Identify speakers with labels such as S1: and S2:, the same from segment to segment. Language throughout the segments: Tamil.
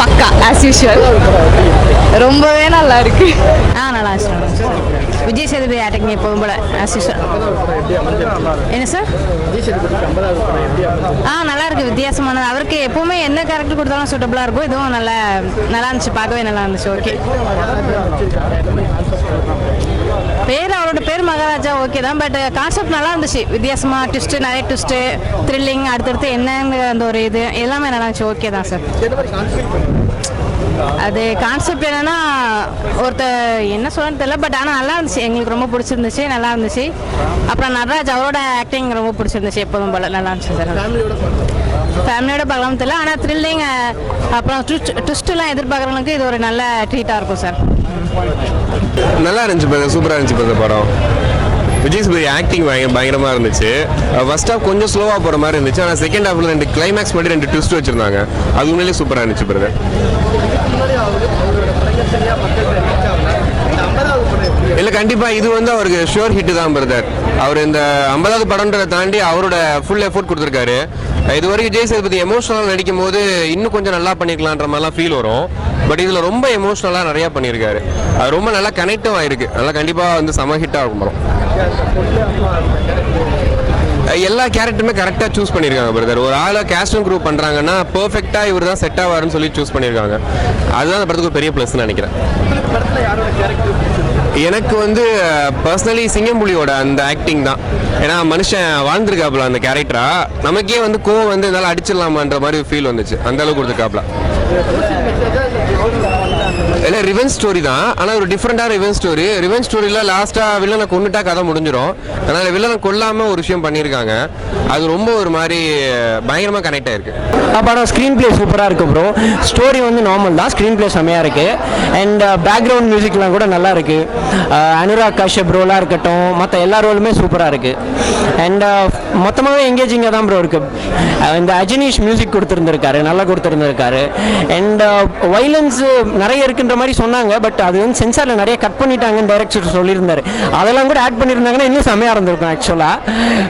S1: பக்கா ஆஸ் யூஷுவல் ரொம்பவே நல்லா இருக்கு.
S2: ஆ நல்லா இருந்துச்சு. விஜய் சேதுபதி ஆட்டிங் எப்போதும் போல என்ன சார் ஆ நல்லா இருக்கு வித்தியாசமானது அவருக்கு எப்பவுமே என்ன கேரக்டர் கொடுத்தாலும் சூட்டபுளாக இருக்கும் இதுவும் நல்லா நல்லா இருந்துச்சு பார்க்கவே நல்லா இருந்துச்சு ஓகே பேர் அவரோட பேர் மகாராஜா ஓகே தான் பட் கான்செப்ட் நல்லா இருந்துச்சு வித்தியாசமா ட்விஸ்ட்டு நிறைய ட்விஸ்ட்டு த்ரில்லிங் அடுத்தடுத்து என்னங்கிற அந்த ஒரு இது எல்லாமே நல்லா இருந்துச்சு ஓகே தான் சார் அது கான்செப்ட் என்னன்னா ஒருத்தர் என்ன சொல்லணும்னு தெரியல பட் ஆனால் நல்லா இருந்துச்சு. எங்களுக்கு ரொம்ப பிடிச்சிருந்துச்சு நல்லா இருந்துச்சு. அப்புறம் நடராஜ் அவரோட ஆக்டிங் ரொம்ப பிடிச்சிருந்துச்சு எப்போதும் போல. நல்லா இருந்துச்சு சார். ஃபேமிலியோட பார்க்கலாம் தெரியல ஆனால் த்ரில்லிங் அப்புறம் ட்விஸ்ட்லாம் எதிர்பார்க்குறவங்களுக்கு இது ஒரு நல்ல ட்ரீட்டாக இருக்கும் சார்.
S3: நல்லா இருந்துச்சு சூப்பராக இருந்துச்சு பிரதர் படம். விஜய் சேதுபதி ஆக்டிங் பயங்கரமாக இருந்துச்சு. ஃபர்ஸ்ட் ஹாஃப் கொஞ்சம் ஸ்லோவாக போகிற மாதிரி இருந்துச்சு. ஆனால் செகண்ட் ஹாஃபில் ரெண்டு கிளைமேக்ஸ் மட்டும் ரெண்டு ட்விஸ்ட் வச்சுருந்தாங்க. அது உண்மையிலேயே சூப்பராக இருந்துச்சு பிரதர் இல்லை கண்டிப்பாக இது வந்து அவருக்கு ஷுவர் ஹிட் தான் பிரதர் அவர் இந்த ஐம்பதாவது படம்ன்றதை தாண்டி அவரோட ஃபுல் எஃபோர்ட் கொடுத்துருக்காரு. இது வரைக்கும் விஜய் சேதுபதி எமோஷனலாக நடிக்கும் போது இன்னும் கொஞ்சம் நல்லா பண்ணிக்கலான்ற மாதிரிலாம் ஃபீல் வரும். பட் இதில் ரொம்ப எமோஷ்னலாக நிறையா பண்ணியிருக்காரு. அது ரொம்ப நல்லா கனெக்டும் ஆயிருக்கு. நல்லா கண்டிப்பாக வந்து செம ஹிட்டாக இருக்கும் படம். எல்லா கேரக்டருமே கரெக்டாக சூஸ் பண்ணியிருக்காங்க பிரதர் ஒரு ஆளை கேஸ்டும் குரூப் பண்ணுறாங்கன்னா பர்ஃபெக்டாக இவர் தான் செட் ஆவார்னு சொல்லி சூஸ் பண்ணியிருக்காங்க. அதுதான் அந்த படத்துக்கு ஒரு பெரிய ப்ளஸ்ன்னு நினைக்கிறேன். எனக்கு வந்து பர்சனலி சிங்கம்புலியோட அந்த ஆக்டிங் தான். ஏன்னா மனுஷன் வாழ்ந்துருக்காப்புல அந்த கேரக்டரா நமக்கே வந்து கோவம் வந்து என்னால் அடிச்சிடலாமான்ற மாதிரி ஃபீல் வந்துச்சு. அந்த அளவுக்கு கொடுத்துருக்காப்புல. இல்லை ரிவென் ஸ்டோரி தான். ஆனால் ஒரு டிஃப்ரெண்ட்டாக ரிவெஞ்ச் ஸ்டோரி ரிவெஞ்ச் ஸ்டோரியில் லாஸ்ட்டாக வில்லனை கொண்டுட்டா கதை முடிஞ்சிடும் அதனால் வில்லனை கொல்லாமல் ஒரு விஷயம் பண்ணியிருக்காங்க. அது ரொம்ப ஒரு மாதிரி பயங்கரமாக கனெக்ட் ஆயிருக்கு.
S4: படம் ஸ்க்ரீன் ப்ளே சூப்பராக இருக்குது ப்ரோ ஸ்டோரி வந்து நார்மல் தான். ஸ்க்ரீன் ப்ளே செம்மையாக இருக்குது அண்ட் பேக்ரவுண்ட் மியூசிக்லாம் கூட நல்லா இருக்குது அனுராக் காஷ்யப் ரோலாக இருக்கட்டும் மற்ற எல்லா ரோலுமே சூப்பராக இருக்குது அண்ட் uh, மொத்தமாகவே எங்கேஜிங்காக தான் ப்ரோ இருக்குது uh, இந்த அஜினீஷ் மியூசிக் கொடுத்துருந்துருக்காரு நல்லா கொடுத்துருந்துருக்காரு. அண்ட் வைலன்ஸ் uh, நிறைய இருக்குன்ற மாதிரி சொன்னாங்க பட் அது வந்து சென்சாரில் நிறைய கட் பண்ணிட்டாங்கன்னு டைரக்டர் சொல்லியிருந்தாரு. அதெல்லாம் கூட ஆட் பண்ணியிருந்தாங்கன்னா இன்னும் செம்மையாக இருந்திருக்கும் ஆக்சுவலாக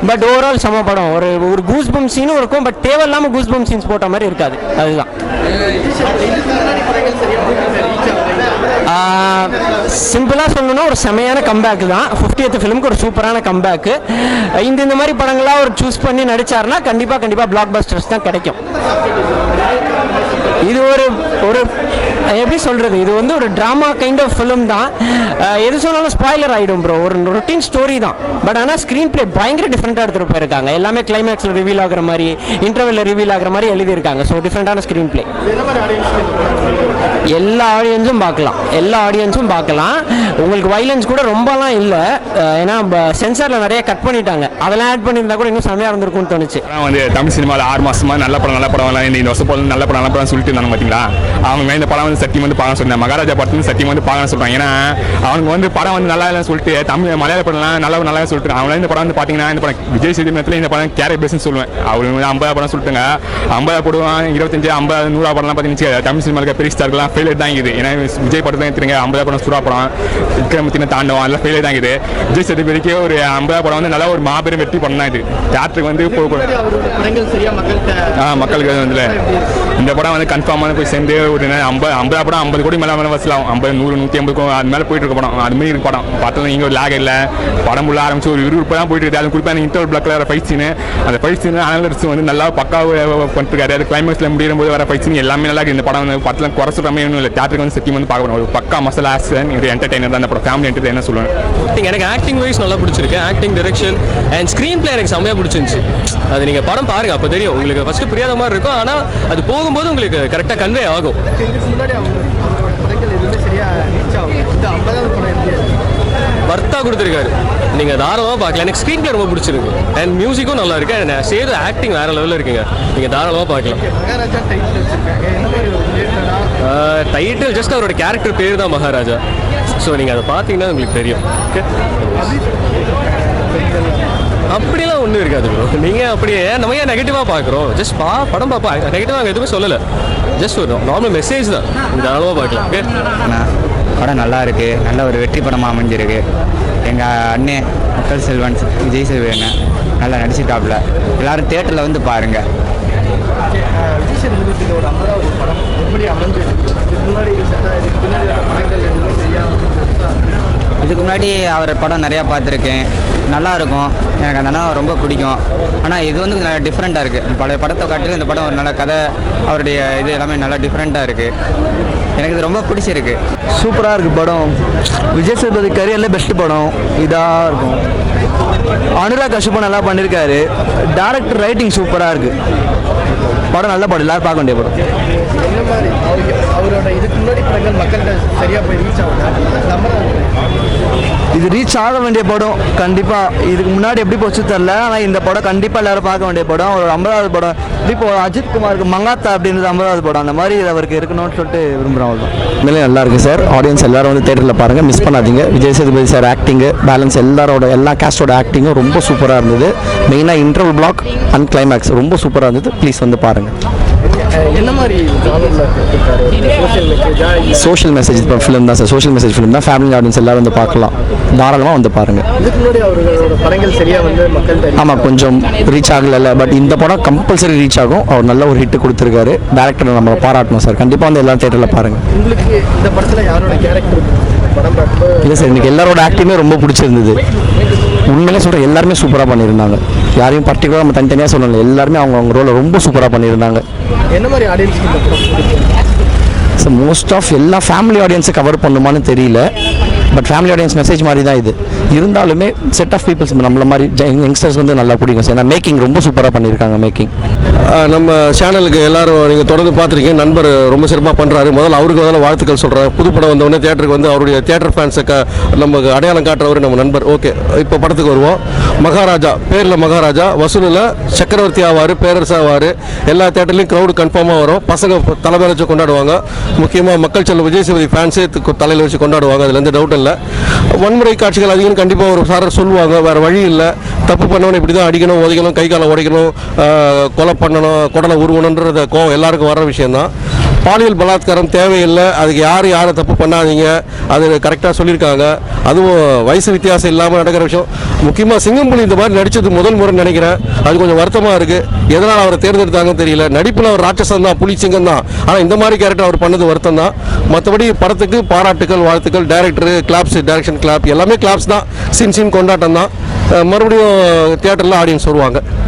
S4: பட் ஓவரால் செம படம். ஒரு ஒரு கூஸ் பம் சீனும் இருக்கும் பட் தேவையில்லாமல் கூஸ் பம் சீன்ஸ் போட்ட மாதிரி இருக்காது. அதுதான். சிம்பிளாக சொல்லணும்னா ஒரு செமையான கம்பேக் தான். ஃபிஃப்டியத் ஃபிலிமுக்கு ஒரு சூப்பரான கம்பேக்கு இந்த இந்த மாதிரி படங்களாக ஒரு சூஸ் பண்ணி நடிச்சாருன்னா கண்டிப்பாக கண்டிப்பாக பிளாக் பஸ்டர்ஸ் தான் கிடைக்கும். இது ஒரு ஒரு எப்படி சொல்கிறது இது வந்து ஒரு ட்ராமா கைண்ட் ஆஃப் ஃபிலிம் தான். எது சொன்னாலும் ஸ்பாய்லர் ஆகிடும் ப்ரோ ஒரு ரொட்டீன் ஸ்டோரி தான். பட் ஆனால் ஸ்க்ரீன் ப்ளே பயங்கர டிஃப்ரெண்ட்டாக எடுத்துகிட்டு போயிருக்காங்க. எல்லாமே கிளைமேக்ஸில் ரிவீல் ஆகிற மாதிரி இன்டர்வெல்ல ரிவீல் ஆகுற மாதிரி எழுதியிருக்காங்க. ஸோ டிஃப்ரெண்ட்டான ஸ்க்ரீன் ப்ளே எல்லா ஆடியன்ஸும் பார்க்கலாம். எல்லா ஆடியன்ஸும் பார்க்கலாம். உங்களுக்கு வைலன்ஸ் கூட ரொம்பலாம் இல்லை. ஏன்னா சென்சாரில் நிறைய கட் பண்ணிட்டாங்க. அதெல்லாம் ஆட் பண்ணியிருந்தா கூட இன்னும் செம்மையாக இருந்திருக்கும்னு தோணுச்சு.
S5: படம் வந்து தமிழ் சினிமாவில் ஆறு மாதமாக நல்ல படம் நல்ல படம் எல்லாம் இந்த வருஷம் போல நல்ல படம் நல்ல படம் சொல்லிட்டு இருந்தாங்க பார்த்தீங்களா அவங்க இந்த படம் வந்து சத்தியம் வந்து பார்க்க சொன்னேன். மகாராஜா படத்துல சத்தியம் வந்து பார்க்க சொல்றாங்க. ஏன்னா அவங்க வந்து படம் வந்து நல்லா இல்லைன்னு சொல்லிட்டு தமிழ் மலையாள படம்லாம் நல்லா நல்லா சொல்லிட்டு அவங்க இந்த படம் வந்து பார்த்தீங்கன்னா இந்த படம் விஜய் சேதுபதியில் இந்த படம் கேரட் பேஸ்னு சொல்லுவேன். அவர் வந்து ஐம்பது படம் சொல்லிட்டுங்க. ஐம்பது போடுவான் இருபத்தஞ்சு ஐம்பது நூறு படம்லாம் பார்த்தீங்கன்னா தமிழ் சினிமாவுக்கு பெரிய ஸ்டார்லாம் ஃபெயிலியர் தான் இது. ஏன்னா விஜய் படத்தை எடுத்துருங்க. ஐம்பது படம் சூடா படம் விக்ரமத்தின தாண்டவம் அதெல்லாம் ஃபெயிலியர் தான் இது. விஜய் சேதுபதிக்கு ஒரு ஐம்பது படம் வந்து நல்ல ஒரு மாபெரும் வெற்றி படம் தான் இது. தேட்டருக்கு வந்து மக்களுக்கு வந்து இந்த படம் வந்து கன்ஃபார்மாக போய் சேர்ந்து ஒரு ஐம்பது ஐம்பது படம் ஐம்பது கோடி மேலே மேலே வசலாம் ஐம்பது நூறு நூற்றி ஐம்பது கோ- அது மேலே போயிட்டு இருக்க படம். அது மாதிரி படம். பார்த்தா நீங்கள் ஒரு லேக் இல்லை. படம் உள்ள ஆரம்பிச்சு ஒரு இருபது தான் போயிட்டு இருக்கு. அது குறிப்பாக அந்த இன்டர்வல் பிளாக்ல வர ஃபைட் சீனு அந்த ஃபைட் சீனு அனலிஸ்ட் வந்து நல்லா பக்காவாக பண்ணிருக்காரு அது கிளைமேக்ஸில் முடியும் போது வர ஃபைட் சீன் எல்லாமே நல்லா இருக்குது இந்த படம் வந்து படத்தில் குறை சொல்கிற மாதிரி ஒன்றும் இல்லை. தேட்டருக்கு வந்து சத்தியம் வந்து பார்க்கணும். ஒரு பக்கா மசாலா ஆக்ஷன் இது என்டர்டைனர் தான் அந்த படம். ஃபேமிலி என்டர்டைனர் சொல்லுவேன்?
S6: எனக்கு ஆக்டிங் வைஸ் நல்லா பிடிச்சிருக்கு. Acting direction and screen play எனக்கு செம்மையாக பிடிச்சிருந்துச்சு. அது நீங்கள் படம் பாருங்கள் அப்போ தெரியும். உங்களுக்கு ஃபஸ்ட்டு புரியாத மாதிரி இருக்கும். ஆனால் அது போகும்போது உங்களுக்கு கரெக்டாக கன்வே ஆகும். வர்த்தா கொடுத்துருக்காரு. நீங்கள் தாராளமாக பார்க்கலாம் எனக்கு ஸ்க்ரீன் பிளே ரொம்ப பிடிச்சிருக்கு. அண்ட் மியூசிக்கும் நல்லா இருக்கு. அண்ட் செய்கிற ஆக்டிங் வேற லெவலில் இருக்குங்க. நீங்கள் தாராளமாக பார்க்கலாம். டைட்டில் ஜஸ்ட் அவரோட கேரக்டர் பேர் தான் மகாராஜா. ஸோ நீங்கள் அதை பார்த்தீங்கன்னா உங்களுக்கு தெரியும். ஓகே அப்படிலாம் ஒன்றும் இருக்காது ப்ரோ நீங்கள் அப்படியே நம்ம ஏன் நெகட்டிவாக பார்க்குறோம்? ஜஸ்ட் பா படம் பார்ப்பா நெகட்டிவாக எதுவுமே சொல்லலை. ஜஸ்ட் ஒரு நார்மல் மெசேஜ் தான். தாராளமாக பார்க்கலாம் ஓகே
S7: படம் நல்லா இருக்கு. நல்ல ஒரு வெற்றி படமாக அமைஞ்சிருக்கு. எங்கள் அண்ணே மக்கள் செல்வன் விஜய் அண்ணன் நல்லா நடிச்சிட்டாப்புல எல்லாரும் தேட்டரில் வந்து பாருங்கள்
S8: விஜய் சேதுபதி ஒரு ஐம்பதாவது படம் எப்படி அமைஞ்சிருக்கு? முன்னாடி செட்டா இதுக்கு பின்னாடி வர படங்கள் எதுவுமே தெரியாம
S7: இதுக்கு முன்னாடி அவர் படம் நிறையா பார்த்துருக்கேன். நல்லா இருக்கும் எனக்கு அந்த அண்ணா ரொம்ப பிடிக்கும். ஆனால் இது வந்து நல்லா டிஃப்ரெண்ட்டாக இருக்குது பழைய படத்தை காட்டிலும் இந்த படம் ஒரு நல்ல கதை. அவருடைய இது எல்லாமே நல்லா டிஃப்ரெண்ட்டாக இருக்குது எனக்கு இது ரொம்ப பிடிச்சிருக்கு.
S8: சூப்பராக இருக்கு படம். விஜய் சேதுபதி கரியரில் பெஸ்ட் படம். இதாக இருக்கும். அனுராக் கஷ்யப்பா நல்லா பண்ணியிருக்காரு டேரக்டர் ரைட்டிங் சூப்பராக இருக்கு. படம் நல்ல படம். எல்லாரும் பார்க்க வேண்டிய படம். என்ன மாதிரி? அவரோட இதுக்கு முன்னாடி படங்கள் மக்கள்கிட்ட சரியாக போய் ரீச் இது ரீச் ஆக வேண்டிய படம். கண்டிப்பாக இதுக்கு முன்னாடி எப்படி போச்சு தெரில ஆனால் இந்த படம் கண்டிப்பாக எல்லாரும் பார்க்க வேண்டிய படம். ஒரு ஐம்பதாவது படம். இப்போ அஜித் குமாருக்கு மங்காத்தா அப்படின்றது ஐம்பதாவது படம். அந்த மாதிரி இது அவருக்கு இருக்கணும்னு சொல்லிட்டு விரும்புகிறோம் அவ்வளோ
S9: உண்மையிலே நல்லா இருக்கு சார். ஆடியன்ஸ் எல்லாரும் வந்து தேட்டரில் பாருங்க. மிஸ் பண்ணாதீங்க. விஜய் சேதுபதி சார் ஆக்டிங்கு பேலன்ஸ் எல்லாரோட எல்லா கேஸ்டோட ஆக்டிங்கும் ரொம்ப சூப்பராக இருந்தது. மெயினாக இன்டர்வல் பிளாக் அண்ட் கிளைமேக்ஸ் ரொம்ப சூப்பராக இருந்தது. ப்ளீஸ் வந்து பாருங்க.
S8: என்ன மாதிரி சோஷியல் மெசேஜா
S9: இப்போ ஃபிலிம் தான் சார் சோஷியல் மெசேஜ் ஃபிலிம் தான். ஃபேமிலி ஆடியன்ஸ் எல்லாரும் வந்து பார்க்கலாம். தாராளமாக வந்து பாருங்க.
S8: இதுக்கு முன்னாடி அவர்களோட படங்கள் சரியா வந்து மக்கள்கிட்ட
S9: ஆமாம் கொஞ்சம் ரீச் ஆகலைல்ல பட் இந்த படம் கம்பல்சரி ரீச் ஆகும். அவர் நல்ல ஒரு ஹிட் கொடுத்துருக்காரு. டேரக்டரை நம்ம பாராட்டணும் சார் கண்டிப்பாக வந்து எல்லாரும் தேட்டரில் பாருங்க.
S8: உங்களுக்கு இந்த படத்துல யாரோட கேரக்டர் படம் பார்க்கும்போது?
S9: இல்லை சார் எனக்கு எல்லாரோட ஆக்டிங்குமே ரொம்ப பிடிச்சிருந்தது. உண்மையிலே சொல்கிறேன் எல்லாருமே சூப்பராக பண்ணியிருந்தாங்க. யாரையும் பர்டிகுலராக நம்ம தனித்தனியாக சொல்லலை. எல்லாருமே அவங்க அவங்க ரோலை ரொம்ப சூப்பராக பண்ணியிருந்தாங்க.
S8: என்ன மாதிரி பிடிக்கும்
S9: ஸோ மோஸ்ட் ஆஃப் எல்லா ஃபேமிலி ஆடியன்ஸை கவர் பண்ணுமான்னு தெரியல. பட் ஃபேமிலி ஆடியன்ஸ் மெசேஜ் மாதிரி தான் இது. இருந்தாலுமே செட் ஆஃப் பீப்புள்ஸ் நம்மள மாதிரி யங்ஸ்டர்ஸ் வந்து நல்லா பிடிக்கும். சார் ஏன்னா மேக்கிங் ரொம்ப சூப்பராக பண்ணியிருக்காங்க மேக்கிங்
S10: நம்ம சேனலுக்கு எல்லாரும் நீங்கள் தொடர்ந்து பார்த்துருக்கீங்க. நண்பர் ரொம்ப சிறப்பாக பண்ணுறாரு முதல்ல அவருக்கு முதல்ல வாழ்த்துக்கள் சொல்கிறேன் புது படம் வந்தவொடனே தேட்டருக்கு வந்து அவருடைய தேட்டர் ஃபேன்ஸை க நமக்கு அடையாளம் காட்டுறவர் நம்ம நண்பர். ஓகே இப்போ படத்துக்கு வருவோம். மகாராஜா பேரில் மகாராஜா வசூலில் சக்கரவர்த்தி ஆவார் பேரரசு ஆவார். எல்லா தேட்டர்லையும் க்ரௌடு கன்ஃபார்மாக வரும். பசங்க தலைமையில் வச்சு கொண்டாடுவாங்க. முக்கியமாக மக்கள் செல்வம் விஜய் சேதுபதி ஃபேன்ஸே தலையில் வச்சு கொண்டாடுவாங்க. அதில் எந்த டவுட் இல்லை. வன்முறை காட்சிகள் அதிகம் கண்டிப்பாக ஒரு சாரர் சொல்லுவாங்க. வேறு வழி இல்லை. தப்பு பண்ணவன இப்படி தான் அடிக்கணும் உதைக்கணும் கை காலை உடைக்கணும் கொலை பண்ணணும் குடலை உருவணுன்றத கோவம் எல்லாருக்கும் வர விஷயம்தான். பாலியல் பலாத்காரம் தேவையில்லை. அதுக்கு யார் யாரை தப்பு பண்ணாதீங்க. அது கரெக்டாக சொல்லியிருக்காங்க. அதுவும் வயசு வித்தியாசம் இல்லாமல் நடக்கிற விஷயம். முக்கியமாக சிங்கம்புலி இந்த மாதிரி நடித்தது முதல் முறை நினைக்கிறேன். அது கொஞ்சம் வருத்தமாக இருக்குது எதனால் அவரை தேர்ந்தெடுத்தாங்கன்னு தெரியல. நடிப்பில் அவர் ராட்சசன் தான் புலி சிங்கம் தான். ஆனால் இந்த மாதிரி கேரக்டர் அவர் பண்ணது வருத்தம் தான். மற்றபடி படத்துக்கு பாராட்டுகள் வாழ்த்துக்கள் டேரக்டரு கிளாப்ஸ் டேரக்ஷன் கிளாப் எல்லாமே கிளாப்ஸ் தான். சின் சின் கொண்டாட்டம் தான். மறுபடியும் தியேட்டரில் ஆடியன்ஸ் வருவாங்க.